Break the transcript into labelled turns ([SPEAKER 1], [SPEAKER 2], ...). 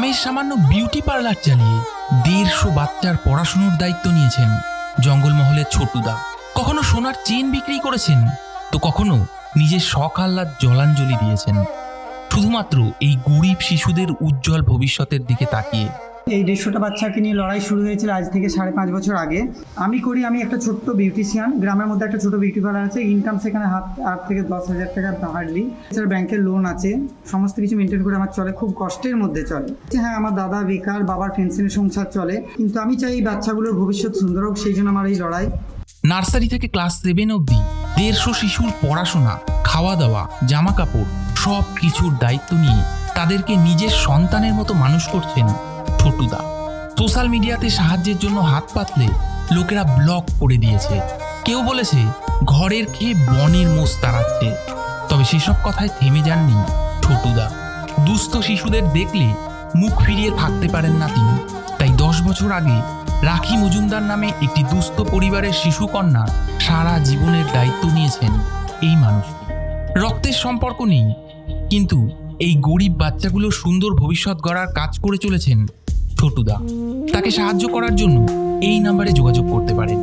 [SPEAKER 1] গ্রামের সামান্য beauty parlour চালিয়ে দেড়শো বাচ্চার পড়াশুনোর দায়িত্ব নিয়েছেন জঙ্গলমহলের ছোটুদা। কখনো সোনার চেন বিক্রি করেছেন, তো কখনো নিজের শখ আহ্লাদ জলাঞ্জলি দিয়েছেন। শুধুমাত্র এই গরিব শিশুদের উজ্জ্বল ভবিষ্যতের দিকে তাকিয়ে
[SPEAKER 2] এই দেড়শোটা বাচ্চাকে নিয়ে লড়াই শুরু হয়েছিল আজ থেকে সাড়ে পাঁচ বছর আগে। আমি করি, আমি একটা ছোট্ট বিউটিশিয়ান গ্রামের মধ্যে একটা ছোট বিউটি পার্লার আছে। ইনকাম সেখানে হাত আট থেকে দশ হাজার টাকা হার্ডলি এছাড়া ব্যাংকের লোন আছে। সমস্ত কিছু মেনটেন করে আমার চলে, খুব কষ্টের মধ্যে চলে। হ্যাঁ আমার দাদা বেকার, বাবার পেনশনের সংসার চলে। কিন্তু আমি চাই এই বাচ্চাগুলোর ভবিষ্যৎ সুন্দর হোক, সেই জন্য আমার এই লড়াই।
[SPEAKER 1] নার্সারি থেকে ক্লাস সেভেন অবধি দেড়শো শিশুর পড়াশোনা খাওয়া দাওয়া জামা কাপড় সব কিছুর দায়িত্ব নিয়ে তাদেরকে নিজের সন্তানের মতো মানুষ করছেন ছোটুদা সোশ্যাল মিডিয়াতে সাহায্যের জন্য হাত পাতলে লোকেরা ব্লক করে দিয়েছে। কেউ বলেছে, ঘরের খেয়ে বনের মোষ তাড়াচ্ছে। তবে সেসব কথায় থেমে যাননি ছোটুদা দুস্থ শিশুদের দেখলে মুখ ফিরিয়ে থাকতে পারেন না তিনি। তাই দশ বছর আগে রাখি মজুমদার নামে একটি দুস্থ পরিবারের শিশুকন্যা সারা জীবনের দায়িত্ব নিয়েছেন এই মানুষটি। রক্তের সম্পর্ক নেই, কিন্তু এই গরিব বাচ্চাগুলোর সুন্দর ভবিষ্যৎ গড়ার কাজ করে চলেছেন ছোটুদা তাকে সাহায্য করার জন্য এই নাম্বারে যোগাযোগ করতে পারেন।